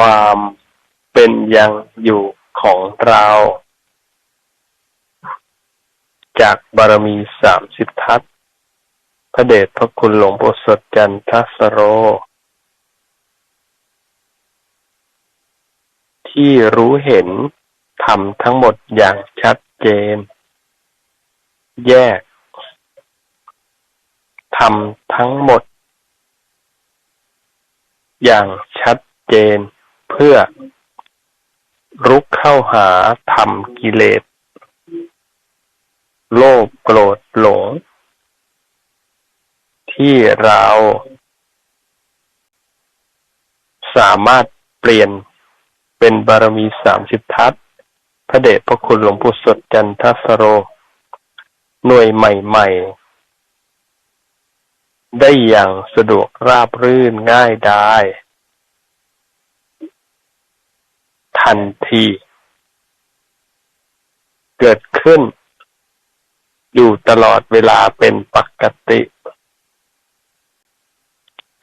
ความเป็นยังอยู่ของเรา จากบารมีสามสิบทัศพระเดชพระคุณหลวงปู่สดจันทสโร ที่รู้เห็นทำทั้งหมดอย่างชัดเจน แยกทำทั้งหมด อย่างชัดเจน พื่อรุกเข้าหาธรรมกิเลส โลภโกรธหลง ที่เราสามารถเปลี่ยนเป็นบารมีสามสิบทัศพระเดชพระคุณหลวงปู่สดจันทสโร หน่วยใหม่ ๆ ได้อย่างสะดวกราบรื่นง่ายได้ ทันที เกิดขึ้น อยู่ตลอดเวลาเป็นปกติ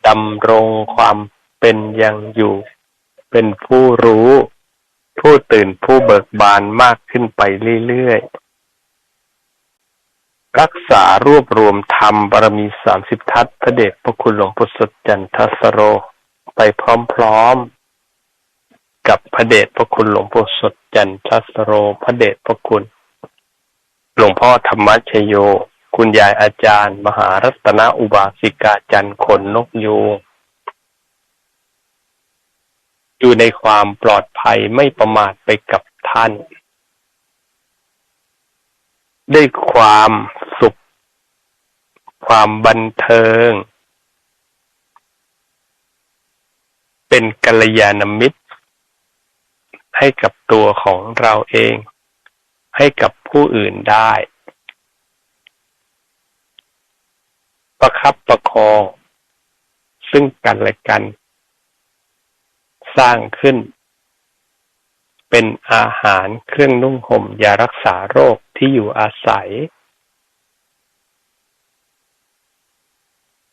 ดำรงความเป็นยังอยู่ เป็นผู้รู้ ผู้ตื่นผู้เบิกบานมากขึ้นไปเรื่อยๆรักษารวบรวมธรรมบารมีสามสิบทัศน์พระเดชพระคุณหลวงปู่สจันทสโร ไปพร้อมๆ กับพระเดชพระคุณหลวงปู่สดจันทสโรพระเดชพระคุณ หลวงพ่อธรรมชโย คุณยายอาจารย์ มหารัตนอุบาสิกาจันขนนกยูงอยู่ในความปลอดภัยไม่ประมาทไปกับท่าน ได้ความสุข ความบันเทิง เป็นกัลยาณมิตร ให้กับตัวของเราเอง ให้กับผู้อื่นได้ ประคับประคอง ซึ่งกันและกัน สร้างขึ้น เป็นอาหารเครื่องนุ่งห่มยารักษาโรคที่อยู่อาศัย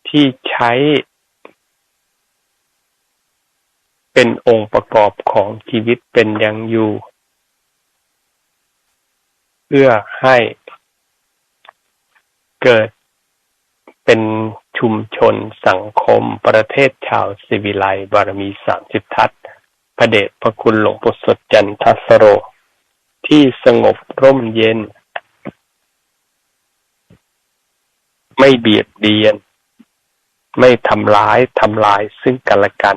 ที่ใช้ เป็นองค์ประกอบของชีวิตเป็นยังอยู่ เพื่อให้เกิดเป็นชุมชนสังคมประเทศชาวสิวิไลบารมีสามสิบทัศพระเดชพระคุณหลวงปู่สดจันทสโร ที่สงบร่มเย็น ไม่เบียดเบียน ไม่ทำร้ายทำลายซึ่งกันและกัน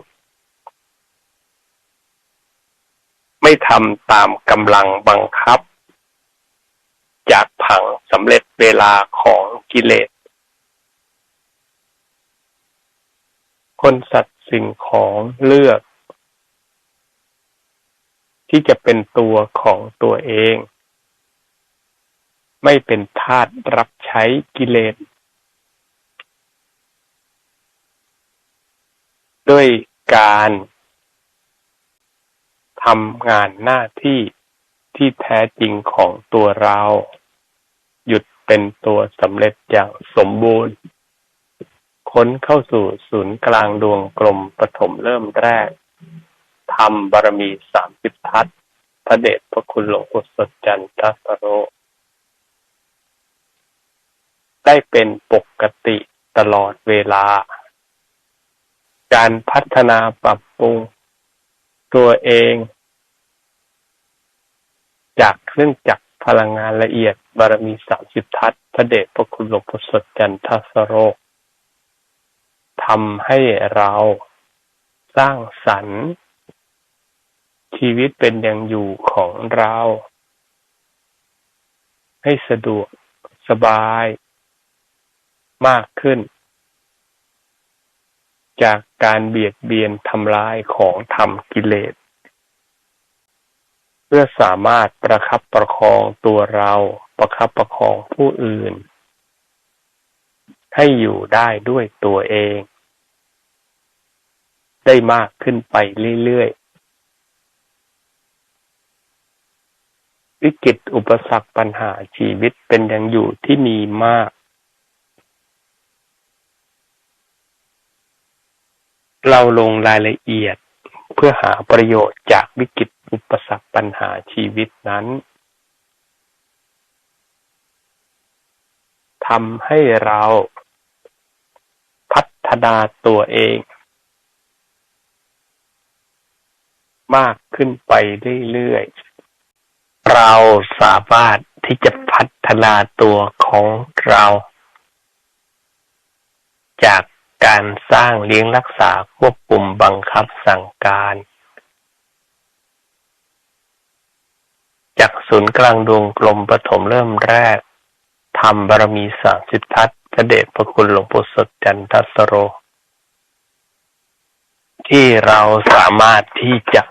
ไม่ทำตามกำลังบังคับ จากผังสำเร็จเวลาของกิเลส คนสัตว์สิ่งของเลือก ที่จะเป็นตัวของตัวเอง ไม่เป็นทาสรับใช้กิเลส ด้วยการ ทำงานหน้าที่ที่แท้จริงของตัวเรา หยุดเป็นตัวสำเร็จอย่างสมบูรณ์ ค้นเข้าสู่ศูนย์กลางดวงกลมปฐมเริ่มแรกทำบารมีสามสิบทัศพระเดชพระคุณหลวงปู่สดจันทัสโร ได้เป็นปกติตลอดเวลา การพัฒนาปรับปรุงตัวเอง จากเครื่องจักรพลังงานละเอียด บารมีสามสิบทัศพระเดชพระคุณหลวงปู่สดจันทสโรทำให้เราสร้างสรรค์ชีวิตเป็นอย่างอยู่ของเรา ให้สะดวกสบาย มากขึ้น จากการเบียดเบียนทำลายของธรรมกิเลส เพื่อสามารถประคับประคองตัวเรา ประคับประคองผู้อื่น ให้อยู่ได้ด้วยตัวเอง ได้มากขึ้นไปเรื่อยๆ วิกฤตอุปสรรคปัญหาชีวิตเป็นอย่างอยู่ที่มีมากเราลงรายละเอียด เพื่อหาประโยชน์จากวิกฤตอุปสรรคปัญหาชีวิตนั้นทำให้เราพัฒนาตัวเอง มากขึ้นไปเรื่อยๆ เราสามารถที่จะพัฒนาตัวของเรา จาก การสร้างเลี้ยงรักษาควบคุมบังคับสั่งการจากศูนย์กลางดวงกลมปฐมเริ่มแรกทำบารมีสามสิบทัศพระเดชพระคุณหลวงปู่สดจันทัสโร ที่เราสามารถที่จะ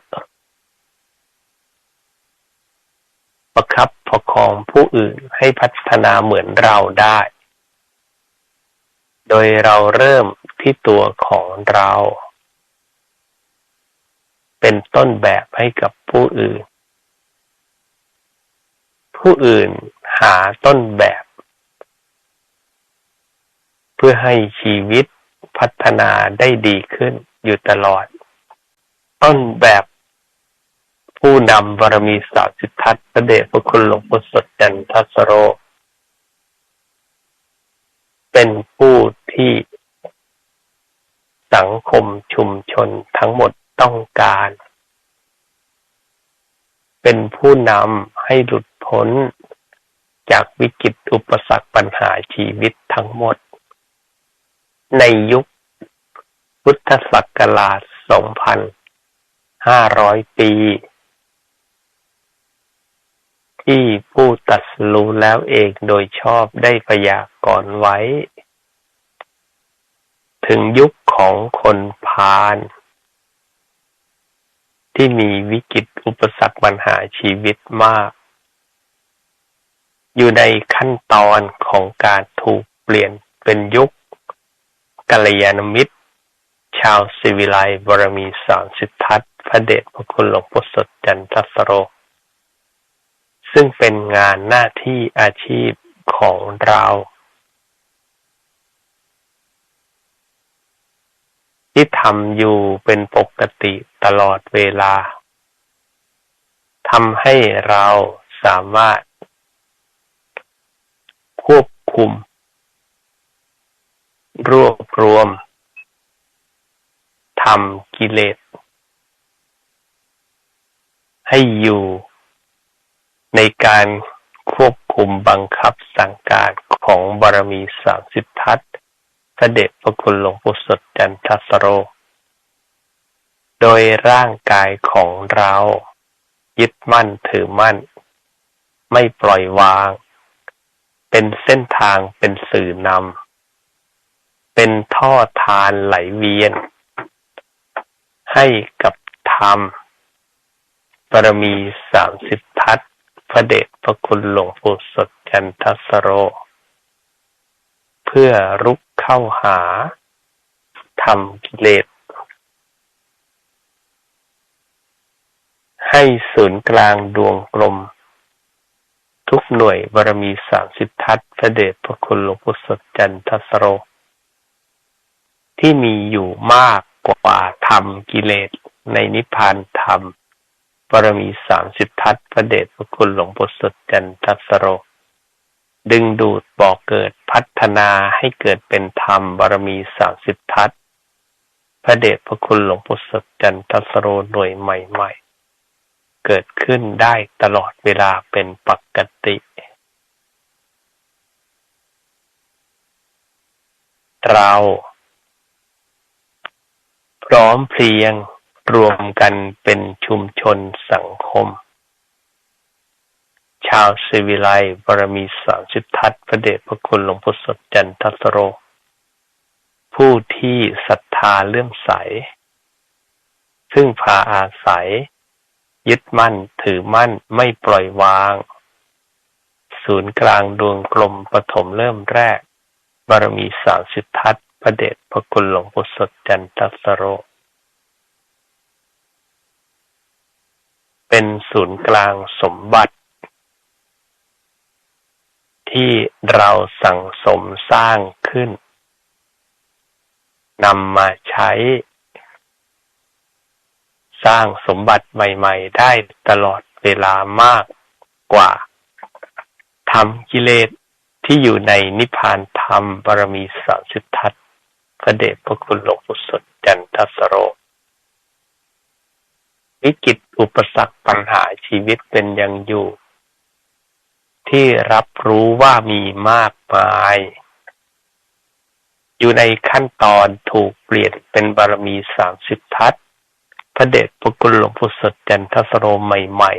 ประคับประคองผู้อื่นให้พัฒนาเหมือนเราได้ โดยเราเริ่มที่ตัวของเรา เป็นต้นแบบให้กับผู้อื่น ผู้อื่นหาต้นแบบ เพื่อให้ชีวิตพัฒนาได้ดีขึ้นอยู่ตลอด ต้นแบบผู้นำบารมีสาวสิทธัตพระเดชพระคุณหลวงปู่สดจันทัสโร เป็นผู้ที่สังคมชุมชน ทั้งหมดต้องการ เป็นผู้นำให้หลุดพ้น จากวิกฤตอุปสรรคปัญหาชีวิตทั้งหมด ในยุคพุทธศักราช 2,500 ปี ที่ผู้ตัดสู้แล้วเองโดยชอบได้พยากรณ์ไว้ ถึงยุคของคนพาล ที่มีวิกฤตอุปสรรคปัญหาชีวิตมาก อยู่ในขั้นตอนของการถูกเปลี่ยนเป็นยุคกัลยาณมิตร ชาวสิวิไลบรมีสามสิทธัตพระเดชพระคุณหลวงปู่สดจันทสโร ซึ่งเป็นงานหน้าที่อาชีพของเรา ที่ทำอยู่เป็นปกติตลอดเวลาทำให้เราสามารถ ควบคุม รวบรวมทำกิเลส ให้อยู่ในการควบคุมบังคับสั่งการของบารมีสามสิบทัศ เด็จพระคุณหลวงปู่สดจันทสโร โดยร่างกายของเรา ยึดมั่นถือมั่น ไม่ปล่อยวาง เป็นเส้นทางเป็นสื่อนำ เป็นท่อทานไหลเวียน ให้กับธรรมบารมีสามสิบทัศพระเดชพระคุณหลวงปู่สดจันทสโร เพื่อรุก เข้าหาทำกิเลส ให้ศูนย์กลางดวงกลม ทุกหน่วยบารมีสามสิบทัศพระเดชพระคุณหลวงปู่สดจันทสโร ที่มีอยู่มากกว่าธรรมกิเลสในนิพพานธรรมปรมีสามสิบทัศพระเดชพระคุณหลวงปู่สดจันทสโร ดึงดูดบอกเกิดพัฒนาให้เกิดเป็นธรรมบารมีสามสิบทัศพระเดชพระคุณหลวงปู่สดจันทัสโรหน่วยใหม่ ๆ เกิดขึ้นได้ตลอดเวลาเป็นปกติ เรา พร้อมเพรียงรวมกันเป็นชุมชนสังคม ชาวสิวิไลบารมีสามสิบทัศพระเดชพระคุณหลวงพุทธสดจันทสโร ผู้ที่ศรัทธาเลื่อมใส ซึ่งพาอาศัย ยึดมั่นถือมั่นไม่ปล่อยวาง ศูนย์กลางดวงกลมปฐมเริ่มแรก บารมีสามสิบทัศพระเดชพระคุณหลวงปู่สดจันทัสโรเป็นศูนย์กลางสมบัติ ที่เราสั่งสมสร้างขึ้นนำมาใช้ สร้างสมบัติใหม่ ๆ ได้ตลอดเวลามากกว่าทำกิเลสที่อยู่ในนิพพานธรรมบารมีสามสิบทัศพระเดชพระคุณหลวงปู่สดจันทสโรวิกฤตอุปสรรคปัญหาชีวิตเป็นยังอยู่ ที่รับรู้ว่ามีมากมาย อยู่ในขั้นตอนถูกเปลี่ยนเป็นบารมีสามสิบทัศพระเดชพระคุณหลวงปู่สดจันทสโรใหม่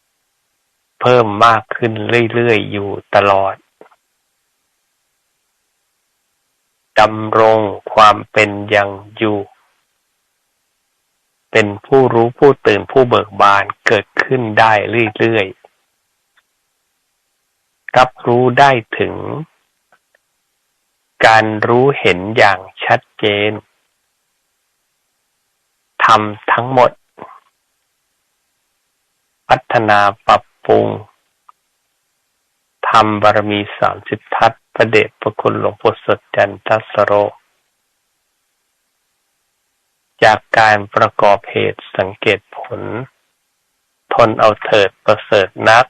ๆ เพิ่มมากขึ้นเรื่อยๆ อยู่ตลอดดำรงความเป็นยังอยู่ เป็นผู้รู้ผู้ตื่นผู้เบิกบานเกิดขึ้นได้เรื่อยๆ รับรู้ได้ถึง การรู้เห็นอย่างชัดเจนทำทั้งหมด พัฒนาปรับปรุงทำบารมีสามสิบทัศพระเดชพระคุณหลวงปู่สดจันทัสโร จากการประกอบเหตุสังเกตผล ทนเอาเถิดประเสริฐนัก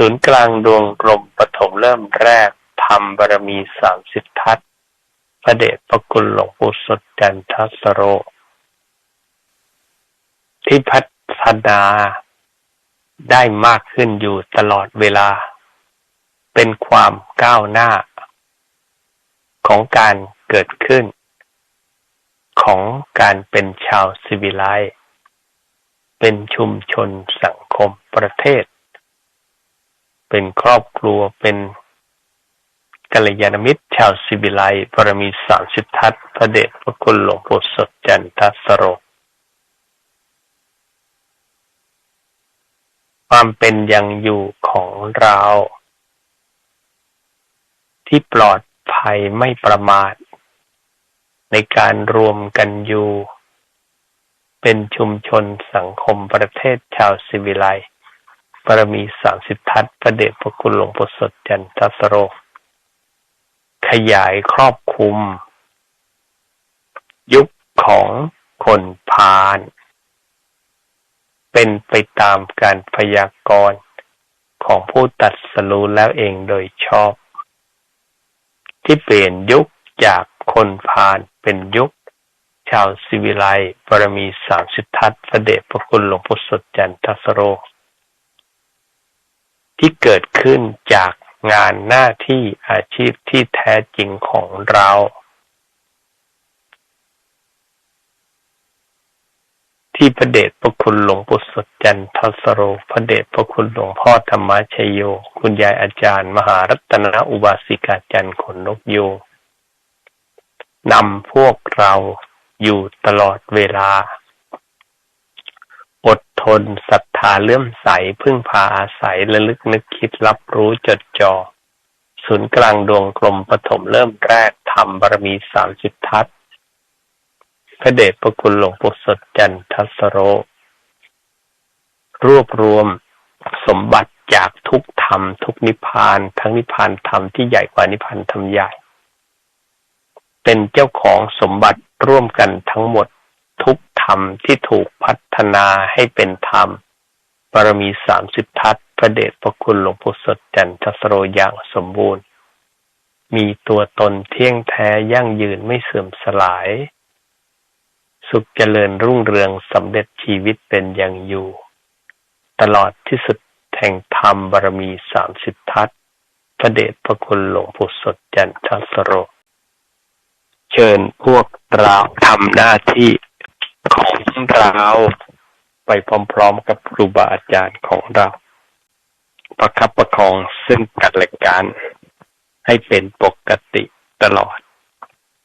ศูนย์กลางดวงกลมปฐมเริ่มแรกทำบารมีสามสิบทัศพระเดชพระคุณหลวงปู่สดจันทสโร ที่พัฒนาได้มากขึ้นอยู่ตลอดเวลา เป็นความก้าวหน้า ของการเกิดขึ้น ของการเป็นชาวสิวิไลเป็นชุมชนสังคมประเทศ เป็นครอบครัวเป็นกัลยาณมิตร ชาวสิวิไลปรมีสามสิบทัศพระเดชพระคุณหลวงปู่สดจันทสโร ความเป็นยังอยู่ของเรา ที่ปลอดภัยไม่ประมาท ในการรวมกันอยู่ เป็นชุมชนสังคมประเทศชาวสิวิไล ปรมีสามสิบทัศประเดชพระคุณหลวงปู่สดจันทสโร ขยายครอบคลุม ยุคของคนพาลเป็นไปตามการพยากรณ์ของผู้ตัดสรู้แล้วเองโดยชอบ ที่เปลี่ยนยุคจากคนพาลเป็นยุค ชาวสิวิไลบารมีสามสิทธัตพระเดชพระคุณหลวงพ่สดจันทสโร ที่เกิดขึ้นจากงานหน้าที่อาชีพที่แท้จริงของเรา ที่พระเดชพระคุณหลวงปู่สดจันทสโรพระเดชพระคุณหลวงพ่อธรรมชโย คุณยายอาจารย์ มหารัตนอุบาสิกาจันทร์ขนนกโยนำพวกเราอยู่ตลอดเวลา อดทนศรัท ธาเลื่อมใสพึ่งพาอาศัยระลึกนึกคิดรับรู้จดจอ่อศูนย์กลางดวงกลมปฐมเริ่มแรกทำบารมีสามสิบทัศพระเดชพระคุณหลวงปู่สดจันทสโร รวบรวมสมบัติจากทุกธรรม ทุกนิพพาน ทั้งนิพพานธรรมที่ใหญ่กว่านิพพานธรรมใหญ่ เป็นเจ้าของสมบัติร่วมกันทั้งหมดทุกธรรมที่ถูกพัฒนาให้เป็นธรรม บารมีสามสิบทัศพระเดชพระคุณหลวงปู่สดจันทสโรอย่างสมบูรณ์ มีตัวตนเที่ยงแท้ยั่งยืนไม่เสื่อมสลาย สุขเจริญรุ่งเรืองสำเร็จชีวิตเป็นอย่างอยู่ ตลอดที่สุดแห่งธรรมบารมีสามสิบทัศพระเดชพระคุณหลวงปู่สดจันทสโร เชิญพวกเราทำหน้าที่ของเรา ไปพร้อมๆ กับครูบาอาจารย์ของเรา ประคับประคองซึ่งกันและกันให้เป็นปกติตลอด